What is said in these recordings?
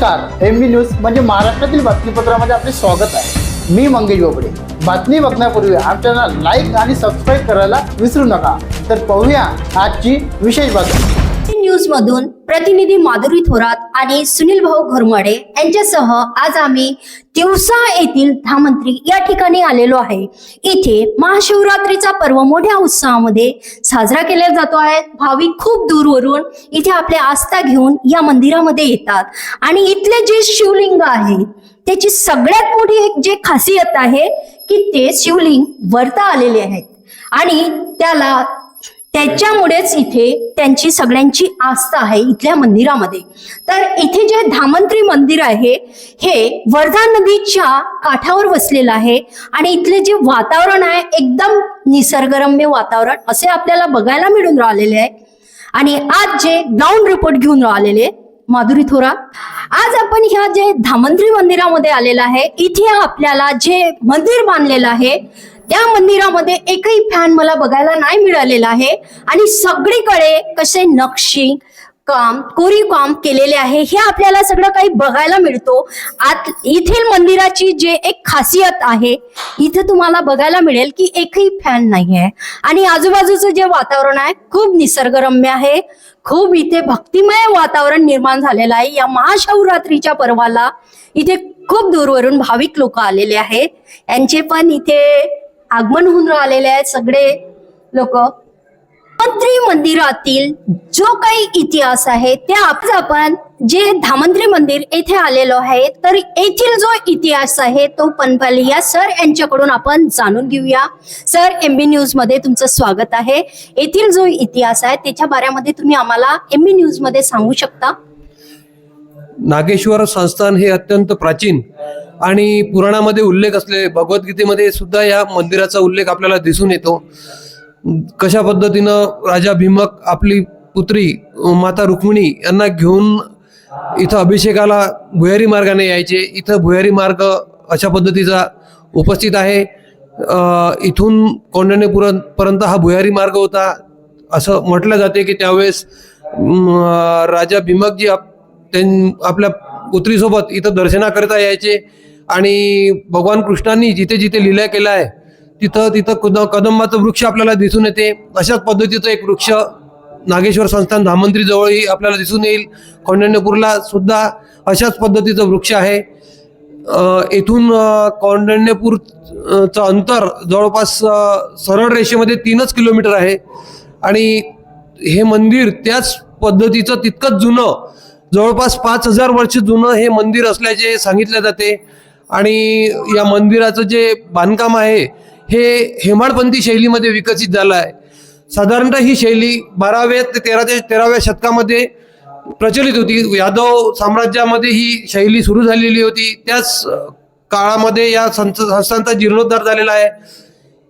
नमस्कार एम बी न्यूज म्हणजे महाराष्ट्रातील बातमीपत्रामध्ये आपले स्वागत आहे. मी मंगेश बोबडे. बातमी बघण्यापूर्वी आमच्या लाईक आणि सबस्क्राईब करायला विसरू नका. तर पाहूया आजची विशेष बातमी. न्यूज मधून प्रतिनिधी माधुरी थोरात आणि सुनील भाऊ घोरमडे यांच्यासह आज आम्ही दिवसा येथील धामंत्री या ठिकाणी आलेलो आहे. इथे महाशिवरात्रीचा पर्व मोठ्या उत्साहामध्ये साजरा केला जातो आहे. भाविक खूप दूरवरून इथे आपले आस्था घेऊन या मंदिरामध्ये येतात. आणि इथले जे शिवलिंग आहे त्याची सगळ्यात मोठी एक जे खासियत आहे की ते शिवलिंग वरता आलेले आहेत. आणि त्याला त्याच्यामुळेच इथे त्यांची सगळ्यांची आस्था आहे इथल्या मंदिरामध्ये. तर इथे जे धामंत्री मंदिर आहे हे वर्धा नदीच्या काठावर वसलेलं आहे आणि इथले जे वातावरण आहे एकदम निसर्गरम्य वातावरण असे आपल्याला बघायला मिळून राहिलेले आहे. आणि आज जे ग्राउंड रिपोर्ट घेऊन राहिलेले माधुरी थोरा आज आपण ह्या जे धामंत्री मंदिरामध्ये आलेलं आहे इथे आपल्याला जे मंदिर बांधलेलं आहे त्या मंदिरामध्ये एकही फॅन मला बघायला नाही मिळालेला आहे. आणि सगळीकडे कसे नक्षी काम कोरीव काम केलेले आहे हे आपल्याला सगळं काही बघायला मिळतो. आत येथील मंदिराची जे एक खासियत आहे इथे तुम्हाला बघायला मिळेल की एकही फॅन नाही आहे. आणि आजूबाजूचं जे वातावरण आहे खूप निसर्गरम्य आहे. खूप इथे भक्तिमय वातावरण निर्माण झालेलं आहे. या महाशिवरात्रीच्या पर्वाला इथे खूप दूरवरून भाविक लोक आलेले आहेत. यांचे पण इथे आगमन होऊन राहिलेले आहेत सगळे लोक. धामंत्री मंदिरातील जो काही इतिहास आहे ते आज आपण जे धामंत्री मंदिर येथे आलेलो आहे तर येथील जो इतिहास आहे तो पनपालिया सर यांच्याकडून आपण जाणून घेऊया. सर एम बी न्यूजमध्ये तुमचं स्वागत आहे. येथील जो इतिहास आहे त्याच्या बाऱ्यामध्ये तुम्ही आम्हाला एम बी न्यूजमध्ये सांगू शकता? नागेश्वर संस्थान हे अत्यंत प्राचीन आणि पुराणामध्ये उल्लेख असले भगवद्गीतेमध्ये सुद्धा या मंदिराचा उल्लेख आपल्याला दिसून येतो. कशा पद्धतीनं राजा भीमक आपली पुत्री माता रुक्मिणी यांना घेऊन इथं अभिषेकाला भुयारी मार्गाने यायचे? इथं भुयारी मार्ग अशा पद्धतीचा उपस्थित आहे. इथून कौंडण्यपुर पर्यंत हा भुयारी मार्ग होता. असं म्हटलं जाते की त्यावेळेस राजा भीमकजी आप त्यां आपल्या पुत्रीसोबत इथं दर्शनाकरिता यायचे. आणि भगवान कृष्णांनी जिथे जिथे लिलाय केला आहे तिथं तिथं कद कदंबाचं वृक्ष आपल्याला दिसून येते. अशाच पद्धतीचं एक वृक्ष नागेश्वर संस्थान धामंत्री जवळही आपल्याला दिसून येईल. कौंडण्यपूरला सुद्धा अशाच पद्धतीचं वृक्ष आहे. येथून कौंडण्यपूरचं अंतर जवळपास सरळ रेषेमध्ये तीनच किलोमीटर आहे. आणि हे मंदिर त्याच पद्धतीचं तितकंच जुनं जवळपास पाच हजार वर्ष जुनं हे मंदिर असल्याचे सांगितले जाते. आणि या मंदिराचं जे बांधकाम आहे हे हेमाडपंथी शैलीमध्ये विकसित झालं आहे. साधारणतः ही शैली बाराव्या ते तेरा ते तेराव्या शतकामध्ये प्रचलित होती. यादव साम्राज्यामध्ये ही शैली सुरू झालेली होती. त्याच काळामध्ये या संत संस्थांचा जीर्णोद्धार झालेला आहे.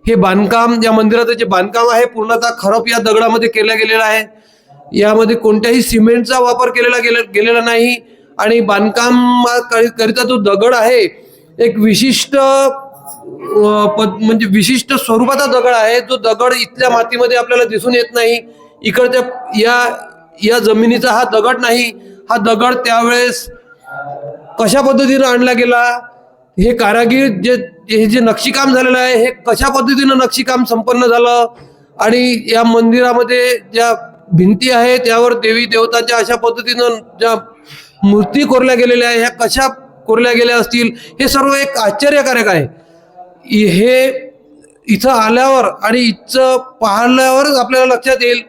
हे बांधकाम या मंदिराचं जे बांधकाम आहे पूर्णतः खरप या दगडामध्ये केलं गेलेलं आहे. यामध्ये कोणत्याही सिमेंटचा वापर केलेला गेले गेलेला नाही. आणि बांधकाम करिता जो दगड आहे एक विशिष्ट पद म्हणजे विशिष्ट स्वरूपाचा दगड आहे. जो दगड इथल्या मातीमध्ये आपल्याला दिसून येत नाही. इकडच्या या या जमिनीचा हा दगड नाही. हा दगड त्यावेळेस कशा पद्धतीनं आणला गेला? हे कारागीर जे हे जे नक्षीकाम झालेलं आहे हे कशा पद्धतीनं नक्षीकाम संपन्न झालं? आणि या मंदिरामध्ये ज्या भिंती आहे त्यावर देवी देवतांच्या अशा पद्धतीनं ज्या मूर्ती कोरल्या गेलेल्या आहे ह्या कशा कोरल्या गेल्या असतील हे सर्व एक आश्चर्यकारक आहे. हे इथं आल्यावर आणि इथं पाहिल्यावरच आपल्याला लक्षात येईल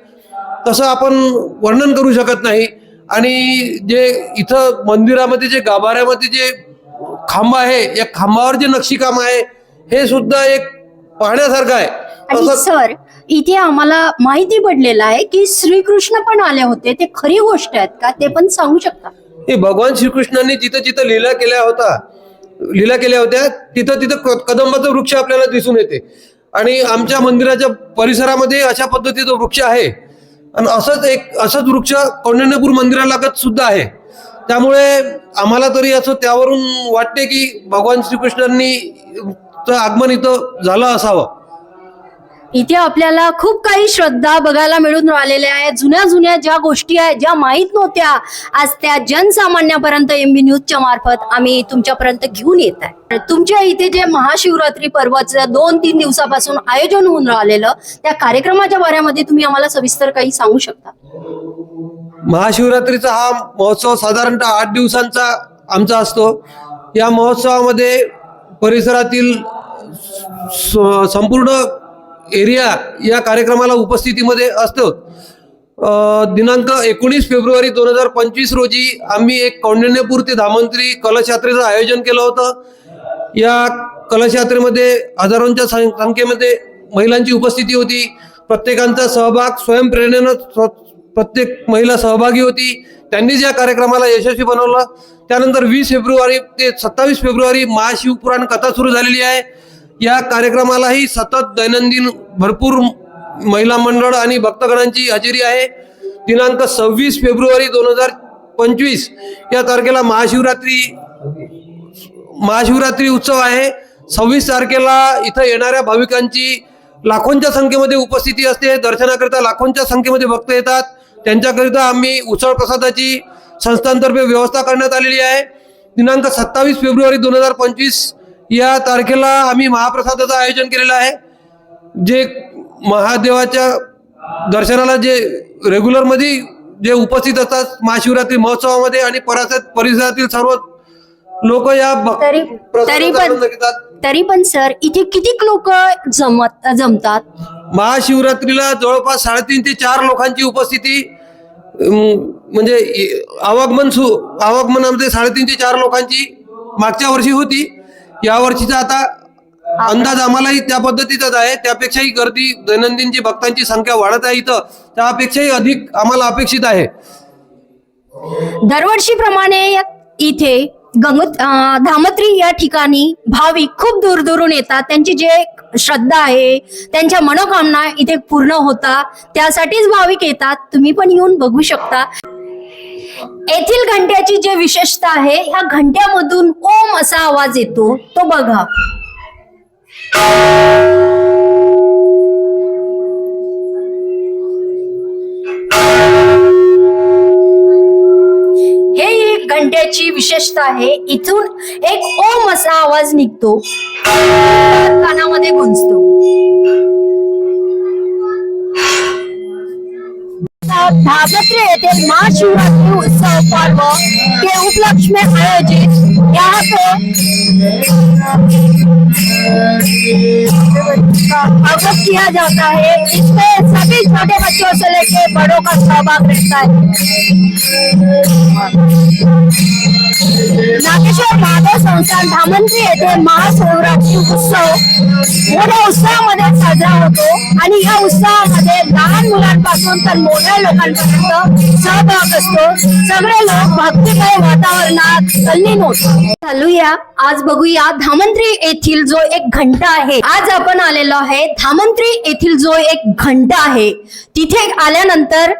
तसं आपण वर्णन करू शकत नाही. आणि जे इथं मंदिरामध्ये जे गाभाऱ्यामध्ये जे खांब आहे या खांबावर जे नक्षीकाम आहे हे सुद्धा एक पाहण्यासारखं आहे. आणि सर इथे आम्हाला माहिती पडलेलं आहे की श्रीकृष्ण पण आले होते. ते खरी गोष्ट आहेत का? ते पण सांगू शकता? हे भगवान श्रीकृष्णांनी जिथं जिथं लीला केल्या होता लीला केल्या होत्या तिथं तिथं क- कदंबाचं वृक्ष आपल्याला दिसून येते. आणि आमच्या मंदिराच्या परिसरामध्ये अशा पद्धतीचं वृक्ष आहे. आणि असंच एक असंच वृक्ष कौंडण्यपूर मंदिरालागत सुद्धा आहे. त्यामुळे आम्हाला तरी असं त्यावरून वाटते की भगवान श्रीकृष्णांनी चं आगमन इथं झालं असावं. इथे आपल्याला खूप काही श्रद्धा बघायला मिळून राहिलेल्या आहेत. जुन्या जुन्या ज्या गोष्टी आहेत ज्या माहीत नव्हत्या आज त्या जनसामान्यापर्यंत एम बी न्यूजच्या मार्फत आम्ही तुमच्यापर्यंत घेऊन येत आहे. तुमच्या इथे जे महाशिवरात्री पर्वाचं दोन तीन दिवसापासून आयोजन होऊन राहिलेलं त्या कार्यक्रमाच्या बाऱ्यामध्ये तुम्ही आम्हाला सविस्तर काही सांगू शकता? महाशिवरात्रीचा हा महोत्सव साधारणतः आठ दिवसांचा आमचा असतो. या महोत्सवामध्ये परिसरातील संपूर्ण एरिया या कार्यक्रमाला उपस्थितीमध्ये असतो. दिनांक एकोणीस फेब्रुवारी दोन हजार पंचवीस रोजी आम्ही एक कौंडिण्यपूर ते धामंत्री कलशयात्रेचं आयोजन केलं होतं. या कलशयात्रेमध्ये हजारोंच्या सं- संख्येमध्ये महिलांची उपस्थिती होती. प्रत्येकांचा सहभाग स्वयंप्रेरणेनं स्व- प्रत्येक महिला सहभागी होती. त्यांनीच या कार्यक्रमाला यशस्वी बनवलं. त्यानंतर वीस फेब्रुवारी ते सत्तावीस फेब्रुवारी महाशिवपुराण कथा सुरू झालेली आहे. या कार्यक्रमालाही सतत दैनंदिन भरपूर महिला मंडळ आणि भक्तगणांची हजेरी आहे. दिनांक सव्वीस फेब्रुवारी दोन हजार पंचवीस या तारखेला महाशिवरात्री महाशिवरात्री उत्सव आहे. सव्वीस तारखेला इथं येणाऱ्या भाविकांची लाखोंच्या संख्येमध्ये उपस्थिती असते. दर्शनाकरिता लाखोंच्या संख्येमध्ये भक्त येतात. त्यांच्याकरिता आम्ही उसळ प्रसादाची संस्थांतर्फे व्यवस्था करण्यात आलेली आहे. दिनांक सत्तावीस फेब्रुवारी दोन हजार पंचवीस या तारखेला आम्ही महाप्रसादाचं आयोजन केलेलं आहे. जे महादेवाच्या दर्शनाला जे रेग्युलरमध्ये जे उपस्थित असतात महाशिवरात्री महोत्सवामध्ये आणि परिसरात परिसरातील सर्व लोक या तरी तरी पण तरी पण सर इथे कितीक लोक जमत जमतात? महाशिवरात्रीला जवळपास साडेतीन ते चार लोकांची उपस्थिती म्हणजे आवागमन सु आवागमनामध्ये साडेतीन ते चार लोकांची मागच्या वर्षी होती. या वर्षीचा आता अंदाज आम्हालाही त्या पद्धतीचाच आहे. त्यापेक्षाही गर्दी दैनंदिन जी भक्तांची संख्या वाढत आहे इथं त्यापेक्षाही अधिक आम्हाला अपेक्षित आहे. दरवर्षीप्रमाणे इथे गंगो अं, धामत्री या ठिकाणी भाविक खूप दूर दूरून येतात. त्यांची जे श्रद्धा आहे त्यांच्या मनोकामना इथे पूर्ण होता त्यासाठीच भाविक येतात. तुम्ही पण येऊन बघू शकता. येथील घंट्याची जे विशेषता आहे ह्या घंट्यामधून ओम असा आवाज येतो तो बघा. हे एक घंट्याची विशेषता आहे इथून एक ओम असा आवाज निघतो कानामध्ये गुंजतो. धामत्री येथे महाशिवरात्री उत्सव पर्व के उपलक्ष में आयोजित यहाँ पे अवगत किया जाता है. इसमें सभी छोटे बच्चों से लेके बड़ों का सहभाग रहता है। नागेश्वर महादेव संस्थान धामंत्री येथे महाशिवरात्री उत्सव मोठ्या उत्साहामध्ये साजरा होतो. आणि या उत्सवामध्ये लहान मुलांपासून तर मोठ्या लोकांपर्यंत सहभाग असतो. सगळे लोक भक्तिमय वातावरणात तल्लीन चालूया. आज बघूया धामंत्री येथील जो एक घंटा आहे. आज आपण आलेलो आहे धामंत्री येथील जो एक घंटा आहे. तिथे आल्यानंतर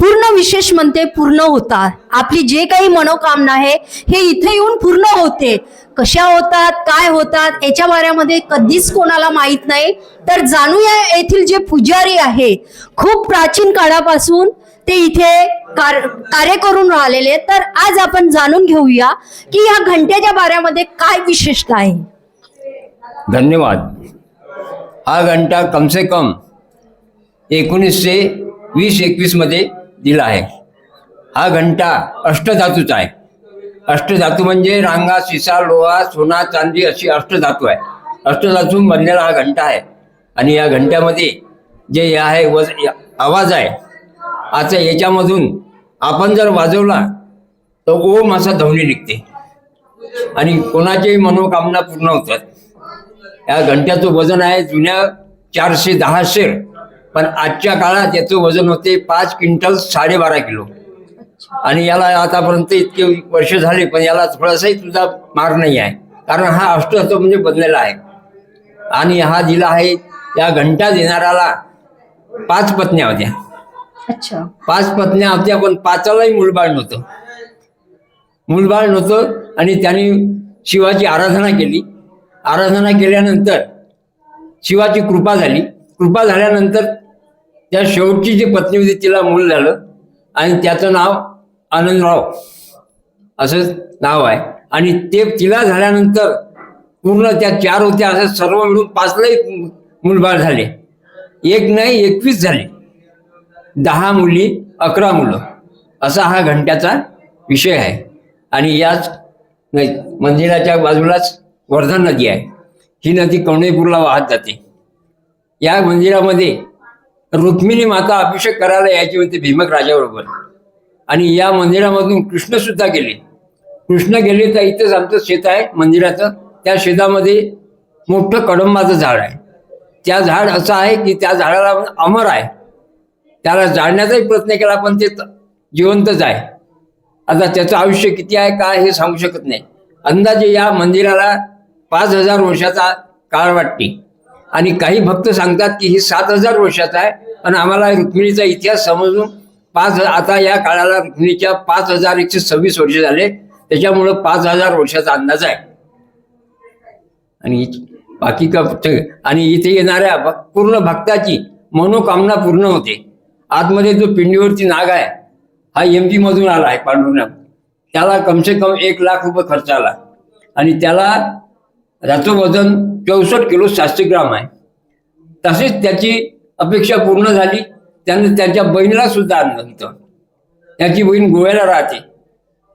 पूर्ण विशेष म्हणते पूर्ण होतात. आपली जे काही मनोकामना आहे हे इथे येऊन पूर्ण होते. कशा होतात काय होतात याच्या बाऱ्यामध्ये कधीच कोणाला माहीत नाही. तर जाणूया येथील जे पुजारी आहे खूप प्राचीन काळापासून ते इथे कार्य करून राहिलेले. तर आज आपण जाणून घेऊया की या घंट्याच्या बाऱ्यामध्ये काय विशेषता आहे. धन्यवाद. हा घंटा कम से कम एकोणीसशे वीस एकवीसमध्ये दिला आहे. हा घंटा अष्टधातूचा आहे. अष्टधातू म्हणजे रांगा सिसा लोहा सोना चांदी अशी अष्टधातू आहे. अष्टधातू बनलेला हा घंटा आहे. आणि या घंट्यामध्ये जे हे आहे वज आवाज आहे आता याच्यामधून आपण जर वाजवला तर ओम असा ध्वनी निघते. आणि कोणाचीही मनोकामना पूर्ण होतात. या घंट्याचं वजन आहे जुन्या चारशे दहा शेर पण आजच्या काळात याचं वजन होते पाच क्विंटल साडेबारा किलो. आणि याला आतापर्यंत इतके वर्ष झाले पण याला थोडासाही तुझा मार नाही आहे. कारण हा अष्टहत्व म्हणजे बनलेला आहे. आणि हा दिला आहे या घंटा देणाऱ्याला पाच पत्न्या होत्या. अच्छा. पाच पत्न्या होत्या पण पाचालाही मूलबाळ नव्हतं. मूलबाळ नव्हतं आणि त्यांनी शिवाची आराधना केली. आराधना केल्यानंतर शिवाची कृपा झाली. कृपा झाल्यानंतर त्या शेवटची जी पत्नी होती तिला मूल झालं. आणि त्याचं नाव आनंदराव. असं नाव आहे. आणि ते तिला झाल्यानंतर पूर्ण त्या चार होत्या असं सर्व मिळून पाचलाही मुलबाळ झाले. एक नाही एकवीस झाले. दहा मुली अकरा मुलं. असा हा घंट्याचा विषय आहे. आणि याच मंदिराच्या बाजूलाच वर्धा नदी आहे. ही नदी कवणेपूरला वाहत जाते. या मंदिरामध्ये रुक्मिणी माता अभिषेक करायला यायची होती भीमक राजाबरोबर. आणि या मंदिरामधून कृष्ण सुद्धा गेले. कृष्ण गेले तर इथंच आमचं शेत आहे मंदिराचं. त्या शेतामध्ये मोठं कडंबाचं झाड आहे. त्या झाड असं आहे की त्या झाडाला अमर आहे. त्याला जाळण्याचाही प्रयत्न केला पण ते जिवंतच आहे. आता त्याचं आयुष्य किती आहे काय हे सांगू शकत नाही. अंदाजे या मंदिराला पाच हजार वर्षाचा काळ वाटते. आणि काही भक्त सांगतात की ही सात हजार वर्षाचा आहे आणि आम्हाला रुक्मिणीचा इतिहास समजून पाच आता या काळाला रुक्मिणीच्या पाच हजार एकशे सव्वीस वर्ष झाले त्याच्यामुळं पाच हजार वर्षाचा अंदाज आहे. आणि बाकी का आणि इथे येणाऱ्या पूर्ण भक्ताची मनोकामना पूर्ण होते. आतमध्ये जो पिंडीवरती नाग आहे हा एम पी मधून आला आहे पांडुरंग. त्याला कमसे कम एक लाख रुपये खर्च आला. आणि त्याला त्याचं वजन चौसष्ट किलो सातशे ग्राम आहे. तसेच त्याची अपेक्षा पूर्ण झाली. त्यानं त्याच्या बहिणीला सुद्धा आणलं इथं त्याची बहीण गोव्याला राहते.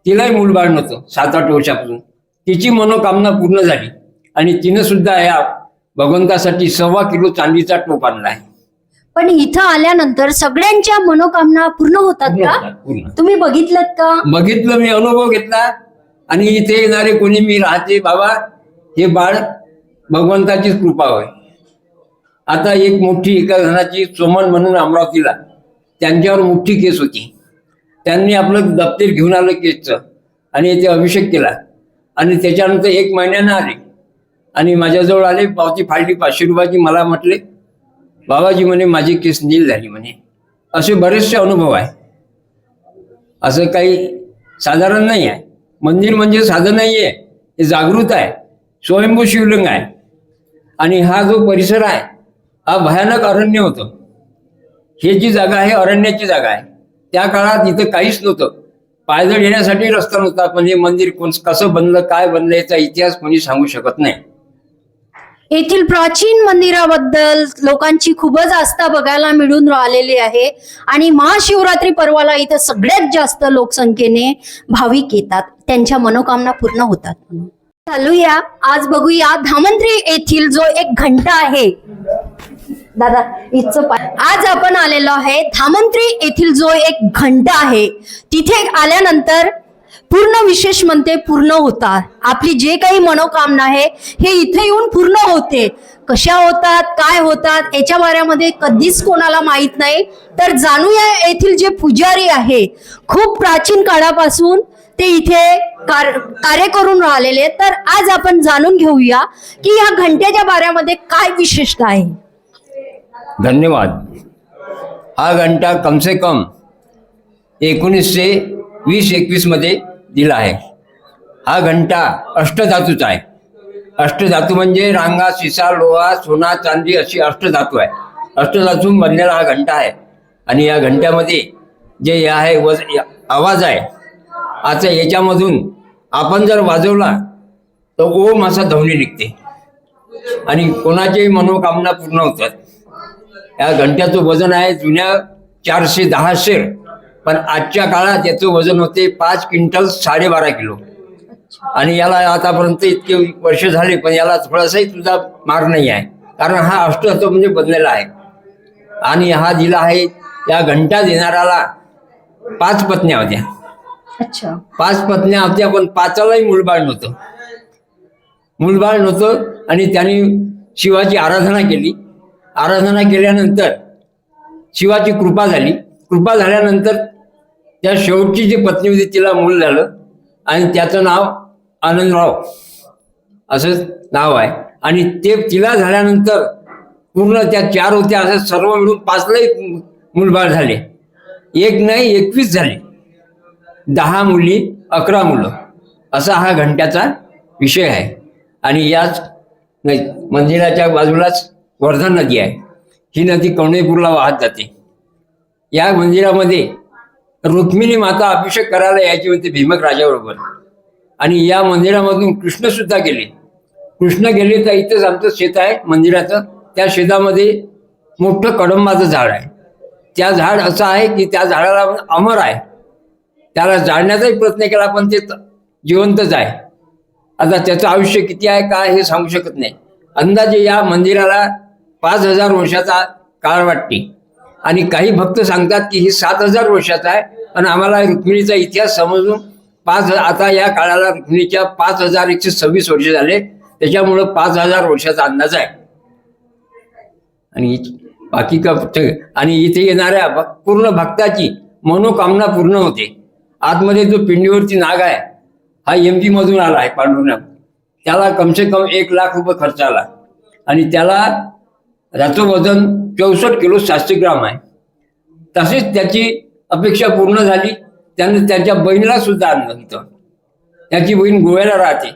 तिलाही मूलबाळ नव्हतं सात आठ वर्षापासून. तिची मनोकामना पूर्ण झाली. आणि तिनं सुद्धा या भगवंतासाठी सव्वा किलो चांदीचा टोप आणला आहे. पण इथं आल्यानंतर सगळ्यांच्या मनोकामना पूर्ण होतात पूर्ण का? होतात, पूर्ण. तुम्ही बघितलं का? बघितलं मी अनुभव घेतला. आणि इथे येणारे कोणी मी राहते बाबा. हे बाळ भगवंताचीच कृपा होय. आता एक मोठी एका जणाची चोमन म्हणून अमरावतीला त्यांच्यावर मोठी केस होती. त्यांनी आपलं दप्तर घेऊन आलं केसचं आणि ते अभिषेक केला. आणि त्याच्यानंतर एक महिन्यानं आले. आणि माझ्याजवळ आले पावती फाडली पाचशे रुपयाची मला म्हटले बाबाजी म्हणे माझी केस नील झाली म्हणे. असे बरेचसे अनुभव आहे. असं काही साधारण नाही आहे. मंदिर म्हणजे साधं नाही आहे हे जागृत आहे. स्वयंभू शिवलिंग आहे. आणि हा जो परिसर आहे हा भयानक अरण्य होतं. हे जी जागा आहे अरण्याची जागा आहे. त्या काळात इथं काहीच नव्हतं. पायदळ येण्यासाठी रस्ता नव्हता. पण हे मंदिर कोण कसं बनलं काय बनलं याचा इतिहास कोणी सांगू शकत नाही. येथील प्राचीन मंदिराबद्दल लोकांची खूपच आस्था बघायला मिळून राहिलेली आहे. आणि महाशिवरात्री पर्वाला इथं सगळ्यात जास्त लोकसंख्येने भाविक येतात. त्यांच्या मनोकामना पूर्ण होतात म्हणून. चालूया. आज बघूया धामंत्री येथील जो एक घंटा आहे. दादा इथचं आज आपण आलेलो आहे धामंत्री येथील जो एक घंटा आहे. तिथे आल्यानंतर पूर्ण विशेष म्हणते पूर्ण होतात. आपली जे काही मनोकामना आहे हे इथे येऊन पूर्ण होते. कशा होतात काय होतात याच्या बाऱ्यामध्ये कधीच कोणाला माहीत नाही. तर जाणूया येथील जे पुजारी आहे खूप प्राचीन काळापासून ते इथे कार्य करून राहिलेले तर आज आपण जाणून घेऊया की या घंट्याच्या बाऱ्यामध्ये काय विशिष्ट आहे. धन्यवाद. हा घंटा कमसे कम एकोणीसशे वीस एकवीसमध्ये दिला आहे. हा घंटा अष्टधातूचा आहे. अष्टधातू म्हणजे रांगा सिसा लोहा सोना चांदी अशी अष्टधातू आहे. अष्टधातून बनलेला हा घंटा आहे. आणि या घंट्यामध्ये जे आहे वज आवाज आहे आता याच्यामधून आपण जर वाजवला तर ओम असा ध्वनी निघते. आणि कोणाच्याही मनोकामना पूर्ण होतात. या घंट्याचं वजन आहे जुन्या चारशे दहा शेर पण आजच्या काळात याचं वजन होते पाच क्विंटल साडेबारा किलो. आणि याला आतापर्यंत इतके वर्ष झाले पण याला थोडासाही तुझा मार नाही आहे. कारण हा अष्टहत्व म्हणजे बदलेला आहे. आणि हा दिला आहे या घंटा देणाऱ्याला पाच पत्न्या होत्या. अच्छा. पाच पत्न्या होत्या पण पाचालाही मुलबाळ नव्हतं. मुलबाळ नव्हतं आणि त्यांनी शिवाची आराधना केली. आराधना केल्यानंतर शिवाची कृपा झाली. कृपा झाल्यानंतर त्या शेवटची जी पत्नी होती तिला मूल झालं आणि त्याचं नाव आनंदराव. असं नाव आहे. आणि ते तिला झाल्यानंतर पूर्ण त्या चार होत्या असं सर्व मिळून पाचलाही मूलबाळ झाले. एक नाही एकवीस झाले. दहा मुली अकरा मुलं. असा हा घंट्याचा विषय आहे. आणि याच मंदिराच्या बाजूलाच वर्धा नदी आहे. ही नदी कवणेपूरला वाहत जाते. या मंदिरामध्ये रुक्मिणी माता अभिषेक करायला यायची होती भीमक राजाबरोबर. आणि या मंदिरामधून कृष्णसुद्धा गेले. कृष्ण गेले तर इथंच आमचं शेत आहे मंदिराचं. त्या शेतामध्ये मोठं कडंबाचं झाड आहे. त्या झाड असं आहे की त्या झाडाला अमर आहे. त्याला जाळण्याचाही प्रयत्न केला पण ते जिवंतच आहे आता त्याचं आयुष्य किती आहे काय हे सांगू शकत नाही. अंदाजे या मंदिराला पाच हजार वर्षाचा काळ वाटते. आणि काही भक्त सांगतात की ही सात हजार वर्षाचा आहे आणि आम्हाला रुक्मिणीचा इतिहास समजून पाच आता या काळाला रुक्मिणीच्या पाच हजार एकशे सव्वीस वर्ष झाले त्याच्यामुळं पाच हजार वर्षाचा अंदाज आहे. आणि बाकी का आणि इथे येणाऱ्या पूर्ण भक्ताची मनोकामना पूर्ण होते. आतमध्ये जो पिंडीवरती नाग आहे हा एम पी मधून आला आहे पांडुरंग. त्याला कमसे कम एक लाख रुपये खर्च आला. आणि त्याला त्याचं वजन चौसष्ट किलो सातशे ग्राम आहे. तसेच त्याची अपेक्षा पूर्ण झाली. त्यानं त्याच्या बहिणीला सुद्धा आणलं इथं त्याची बहीण गोव्याला राहते.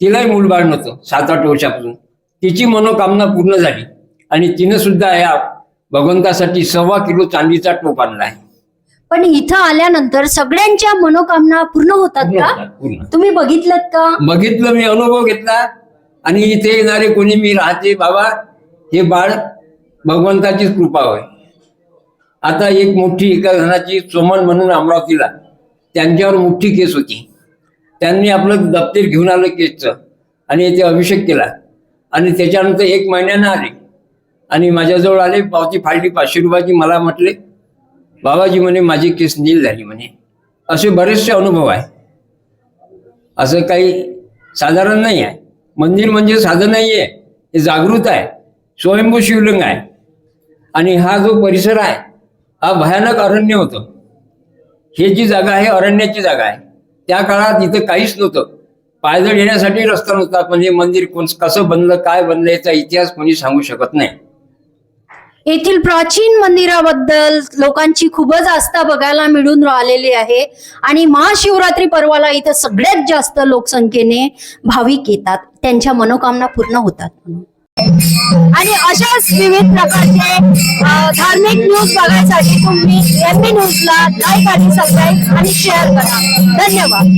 तिलाही मूलबाळ नव्हतं सात आठ वर्षापासून. तिची मनोकामना पूर्ण झाली. आणि तिनं सुद्धा या भगवंतासाठी सव्वा किलो चांदीचा टोप आणला आहे. पण इथं आल्यानंतर सगळ्यांच्या मनोकामना पूर्ण होतात पूर्ण का? होतात, पूर्ण. तुम्ही बघितलं का? बघितलं मी अनुभव घेतला. आणि इथे येणारे कोणी मी राहते बाबा हे बाळ भगवंताचीच कृपा होय. आता एक मोठी एका जणाची चोमन म्हणून अमरावतीला त्यांच्यावर मोठी केस होती. त्यांनी आपलं दप्तर घेऊन आलं केसचं आणि इथे अभिषेक केला. आणि त्याच्यानंतर एक महिन्यानं आले. आणि माझ्याजवळ आले पावती फाडली पाचशे रुपयाची मला म्हटले बाबाजी म्हणे माझी केस नील झाली म्हणे. असे बरेचसे अनुभव आहे. असं काही साधारण नाही आहे. मंदिर म्हणजे साधं नाही आहे. हे जागृत आहे. स्वयंभू शिवलिंग आहे. आणि हा जो परिसर आहे हा भयानक अरण्य होतं. हे जी जागा आहे अरण्याची जागा आहे. त्या काळात इथं काहीच नव्हतं. पायदळ येण्यासाठी रस्ता नव्हता. पण हे मंदिर कोण कसं बनलं काय बनलं याचा इतिहास कोणी सांगू शकत नाही. येथील प्राचीन मंदिराबद्दल लोकांची खूपच आस्था बघायला मिळून राहिलेली आहे. आणि महाशिवरात्री पर्वाला इथं सगळ्यात जास्त लोकसंख्येने भाविक येतात. त्यांच्या मनोकामना पूर्ण होतात आणि अशाच विविध प्रकारचे धार्मिक न्यूज बघायसाठी तुम्ही एम न्यूजला लाईक आणि सबस्क्राईब आणि शेअर करा. धन्यवाद.